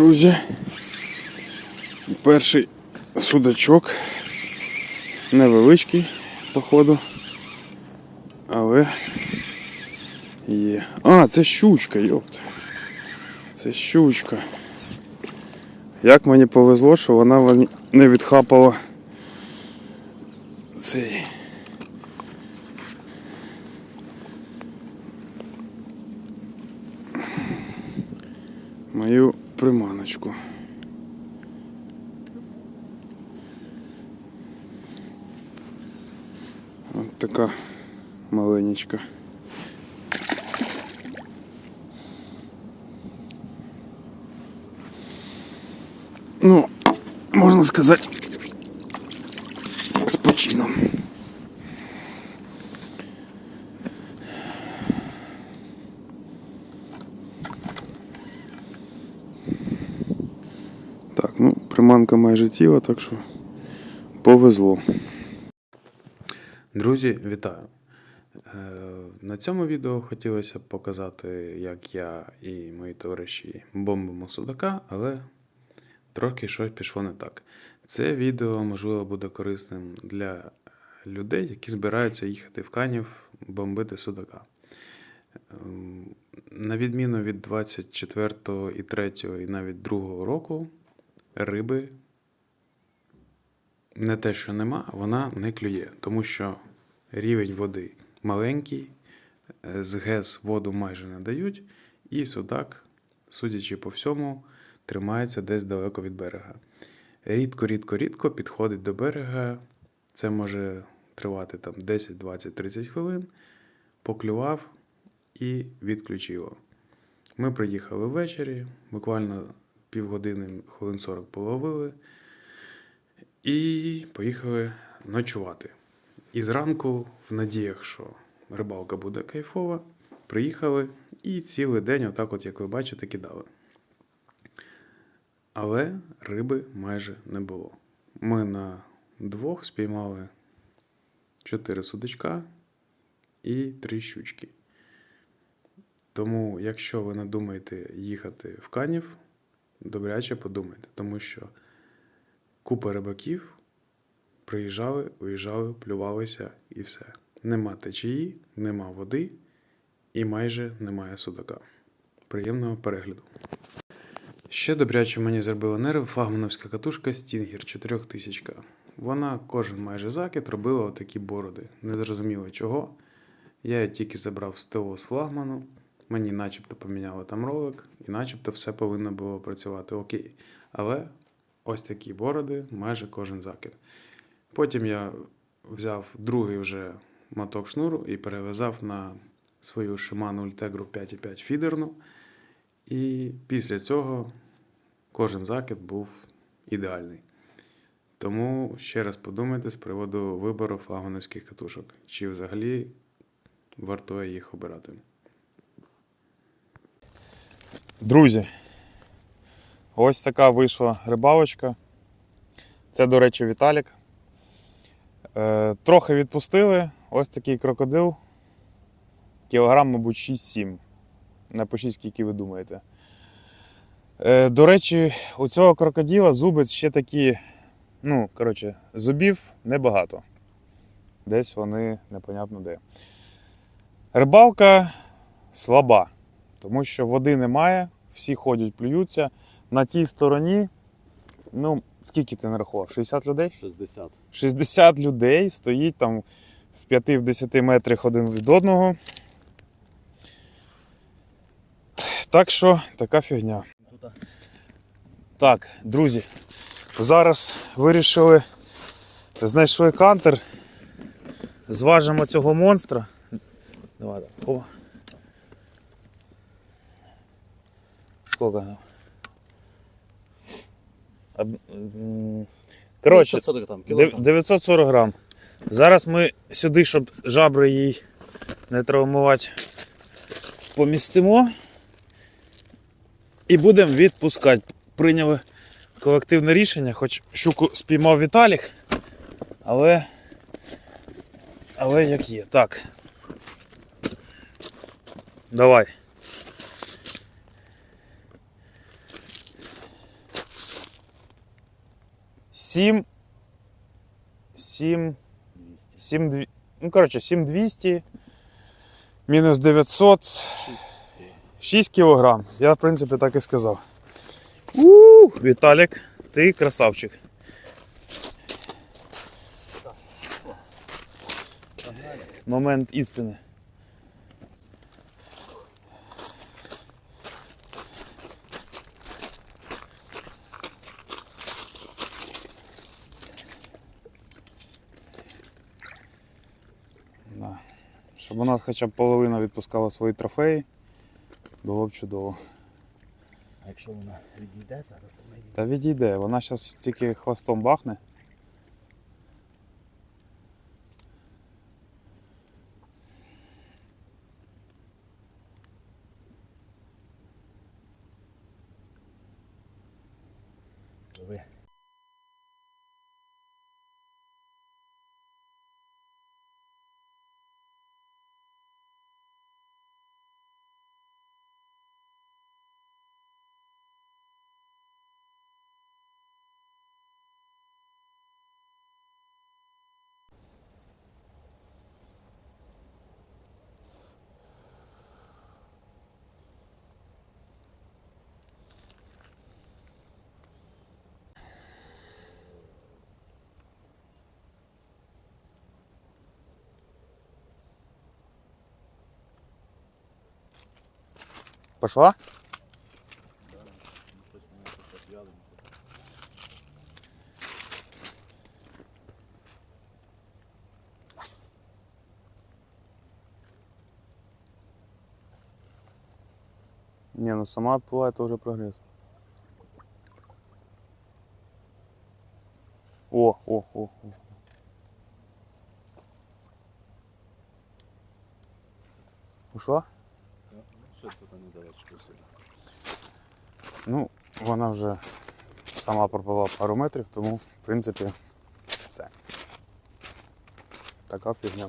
друзі. Перший судачок. Невеличкий, походу. Але є. А, це щучка, йопт. Це щучка. Як мені повезло, що вона не відхапала цей. Мою приманочку. От така маленечка. Ну, можна сказати, Так, ну, приманка майже ціла, так що повезло. Друзі, вітаю! Е, На цьому відео хотілося б показати, як я і мої товариші бомбимо судака, але трохи щось пішло не так. Це відео, можливо, буде корисним для людей, які збираються їхати в Канів бомбити судака. Ем, На відміну від 24 і 3 і навіть 2 року, риби не те, що нема, вона не клює, тому що рівень води маленький, з ГЕС воду майже не дають, і судак, судячи по всьому, тримається десь далеко від берега. Рідко, рідко, рідко підходить до берега. Це може тривати там 10, 20, 30 хвилин. Поклював і відключило. Ми приїхали ввечері, буквально півгодини, хвилин 40 половили. І поїхали ночувати. І зранку, в надіях, що рибалка буде кайфова, приїхали і цілий день, отак, от, як ви бачите, кидали. Але риби майже не було. Ми на двох спіймали 4 судачка і 3 щучки. Тому, якщо ви надумаєте їхати в Канів, добряче подумайте, тому що купа рибаків приїжджали, уїжджали, плювалися і все. Нема течії, нема води і майже немає судака. Приємного перегляду. Ще добряче мені зробила нерв флагмановська катушка Stinger 4000. Вона кожен майже закид робила отакі бороди. Не зрозуміло чого. Я її тільки забрав з ТО з флагману. Мені начебто поміняли там ролик, і начебто все повинно було працювати окей. Але ось такі бороди, майже кожен закид. Потім я взяв другий вже моток шнуру і перев'язав на свою Shimano Ultegra 5.5 фідерну. І після цього кожен закид був ідеальний. Тому ще раз подумайте з приводу вибору флагмановських катушок, чи взагалі вартує їх обирати. Друзі, ось така вийшла рибалочка. Це, до речі, Віталік. Е, трохи відпустили. Ось такий крокодил. Кілограм, мабуть, 6-7. Не по 6, скільки ви думаєте. Е, до речі, у цього крокодила зуби ще такі. Ну, коротше, зубів небагато. Десь вони непонятно де. Рибалка слаба, тому що води немає, всі ходять, плюються. На тій стороні, ну, скільки ти нарахував? 60 людей? 60. 60 людей стоїть там в 5-10 метрах один від одного. Так що така фігня. Так, друзі, зараз вирішили, знайшли кантер. Зважимо цього монстра. Давай, так. Сколько? Коротше, 940 там, кілограм. 940 грам. Зараз ми сюди, щоб жабри їй не травмувати, помістимо і будемо відпускати. Прийняли колективне рішення, хоч щуку спіймав Віталік, але, але як є. Так. Давай. 7. 7. 200. 7 дві- ну, коротше, 7200. Мінус 900. 6. 6 кілограм. Я, в принципі, так і сказав. у Віталік, ти красавчик. Момент істини. Щоб вона хоча б половина відпускала свої трофеї, було б чудово. А якщо вона відійде зараз, то ми Та відійде, вона зараз тільки хвостом бахне. лови. Пошла? Не, ну сама отплыла, это уже прогресс. О, о, о, о. Ушла? Ну, вона вже сама пропала пару метрів, тому, в принципі, все. Така фігня.